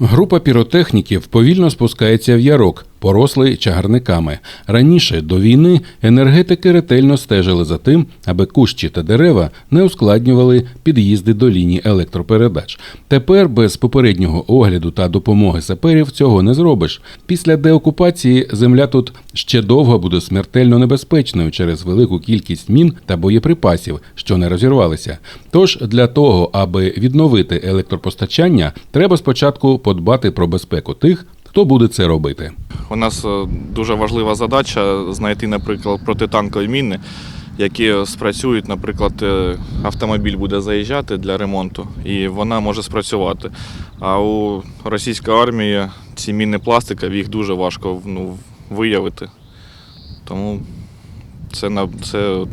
Група піротехніків повільно спускається в ярок, порослий чагарниками. Раніше до війни енергетики ретельно стежили за тим, аби кущі та дерева не ускладнювали під'їзди до ліній електропередач. Тепер без попереднього огляду та допомоги саперів цього не зробиш. Після деокупації земля тут ще довго буде смертельно небезпечною через велику кількість мін та боєприпасів, що не розірвалися. Тож для того, аби відновити електропостачання, треба спочатку подбати про безпеку тих, хто буде це робити. У нас е, дуже важлива задача знайти, наприклад, протитанкові міни, які спрацюють, наприклад, е, автомобіль буде заїжджати для ремонту, і вона може спрацювати. А у російської армії ці міни пластикові, їх дуже важко ну, виявити. Тому це, на- це, от,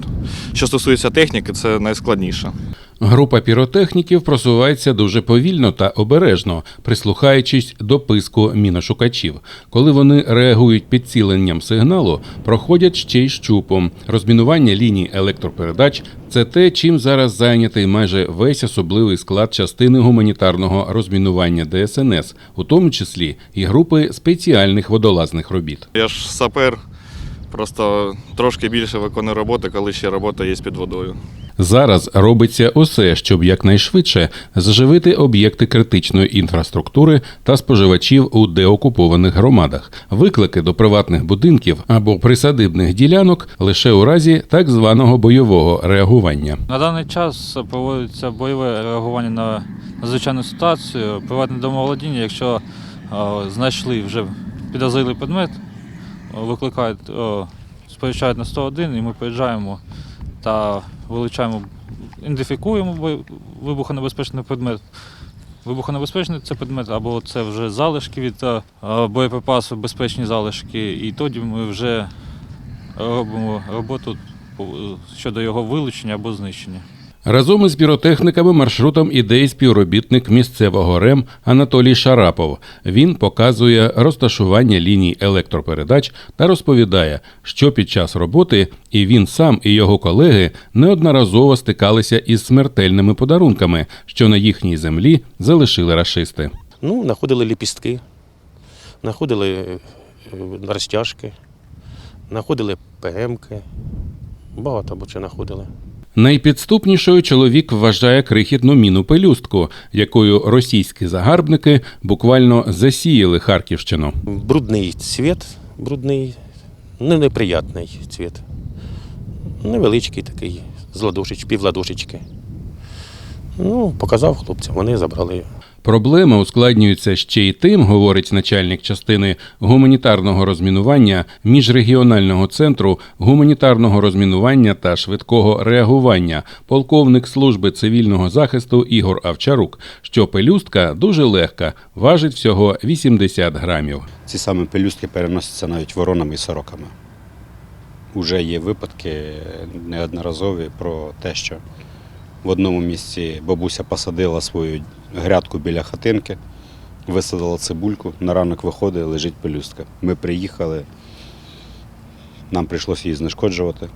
що стосується техніки, це найскладніше. Група піротехніків просувається дуже повільно та обережно, прислухаючись до писку міношукачів. Коли вони реагують підціленням сигналу, проходять ще й щупом. Розмінування ліній електропередач це те, чим зараз зайнятий майже весь особливий склад частини гуманітарного розмінування ДСНС, у тому числі і групи спеціальних водолазних робіт. Я ж сапер, просто трошки більше виконую роботи, коли ще робота є під водою. Зараз робиться усе, щоб якнайшвидше заживити об'єкти критичної інфраструктури та споживачів у деокупованих громадах. Виклики до приватних будинків або присадибних ділянок лише у разі так званого бойового реагування. На даний час проводиться бойове реагування на надзвичайну ситуацію. Приватне домоволодіння, якщо е, знайшли вже підозрілий предмет, викликають, е, сповіщають на 101 і ми приїжджаємо та вилучаємо, ідентифікуємо вибухонебезпечний предмет. Вибухонебезпечний це предмет, або це вже залишки від е, боєприпасу, безпечні залишки, і тоді ми вже робимо роботу щодо його вилучення або знищення. Разом із піротехніками маршрутом іде співробітник місцевого РЕМ Анатолій Шарапов. Він показує розташування ліній електропередач та розповідає, що під час роботи і він сам, і його колеги неодноразово стикалися із смертельними подарунками, що на їхній землі залишили рашисти. Ну, знаходили ліпістки, знаходили е, розтяжки, знаходили ПМки. Багато чи знаходили. Найпідступнішою чоловік вважає крихітну міну пелюстку, якою російські загарбники буквально засіяли Харківщину. Брудний цвіт, брудний, не неприятний цвіт. Невеличкий такий, з ладошечки, півладошечки. Ну, показав хлопцям, вони забрали. Проблема ускладнюється ще й тим, говорить начальник частини гуманітарного розмінування міжрегіонального центру гуманітарного розмінування та швидкого реагування, полковник служби цивільного захисту Ігор Авчарук, що пелюстка дуже легка, важить всього 80 грамів. Ці самі пелюстки переносяться навіть воронами і сороками. Уже є випадки неодноразові про те, що в одному місці бабуся посадила свою грядку біля хатинки, висадила цибульку, на ранок виходить, лежить пелюстка. Ми приїхали, нам прийшлося її знешкоджувати.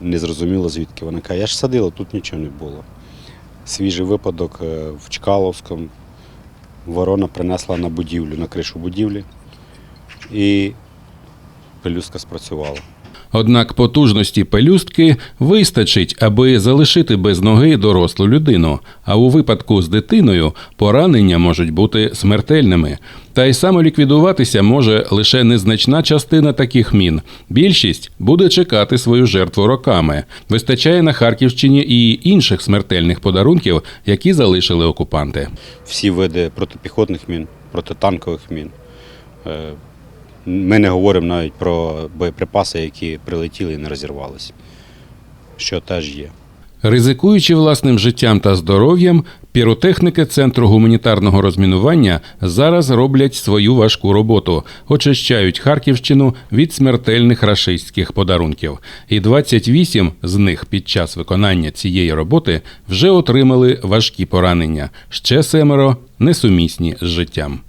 Не зрозуміло, звідки вона каже, я ж садила, тут нічого не було. Свіжий випадок е, в Чкаловському. Ворона принесла на будівлю, на кришу будівлі, і пелюстка спрацювала. Однак потужності пелюстки вистачить, аби залишити без ноги дорослу людину. А у випадку з дитиною поранення можуть бути смертельними. Та й самоліквідуватися може лише незначна частина таких мін. Більшість буде чекати свою жертву роками. Вистачає на Харківщині і інших смертельних подарунків, які залишили окупанти. Всі види протипіхотних мін, протитанкових мін. Ми не говоримо навіть про боєприпаси, які прилетіли і не розірвалися, що теж є. Ризикуючи власним життям та здоров'ям, піротехніки Центру гуманітарного розмінування зараз роблять свою важку роботу, очищають Харківщину від смертельних рашистських подарунків. І 28 з них під час виконання цієї роботи вже отримали важкі поранення. Ще семеро несумісні з життям.